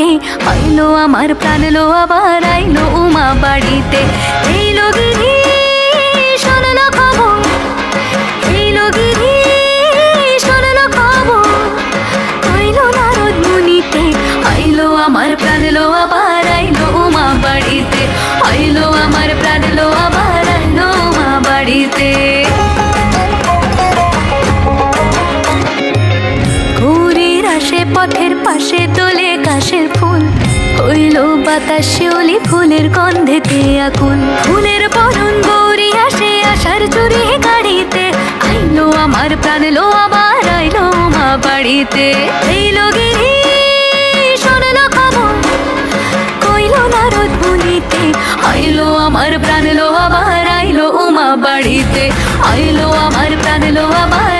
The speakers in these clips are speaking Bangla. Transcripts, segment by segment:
মুনিতে আইলো আমার প্রাণ, লো আবার আইলো উমা বাড়িতে। এইলো গিরি, শোনলো খবর। এইলো গিরি, শোনলো খবর। আইলো নারদ মুনিতে। আইলো আমার প্রাণ, লো আবার আইলো উমা বাড়িতে। আইলো আমার প্রাণ, লো আবার আইলো উমা বাড়িতে। পথের পাশে তোলে কাশের ফুল। হইল বাতাস শিউলি ফুলের গন্ধেতে আকুল ফুলের বরণ গৌরি আসে আসার চুরি গাড়িতে। আইলো আমার প্রাণ লো আবার আইলো মা বাড়িতে। এইলো গিরি শোনলো খবর, কইলো নারদ মুনিতে। আইলো আমার প্রাণ লো আবার আইলো উমা বাড়িতে। আইলো আমার প্রাণ লো আবার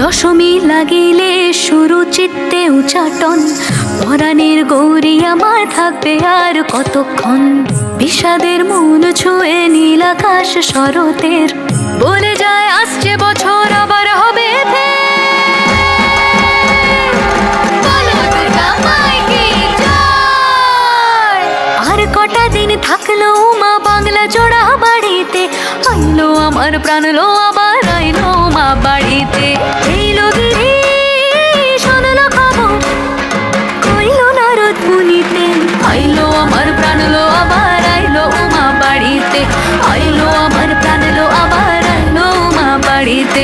দশমী লাগিলে শুরু চিত্তে উচাটন। পরাণের গৌরী আমার থাকবে আর কতক্ষণ? বিষাদের মূল ছুঁয়ে নীল আকাশ শরতের। বলে যায়, আসছে বছর, আবার হবে আর কটা দিন থাকল মা বাংলা জোড়া বাড়িতে। আইলো আমার প্রাণ লো আবার, আইলো মা আইলো আমার প্রাণ লো আবার আইলো মা বাড়িতে।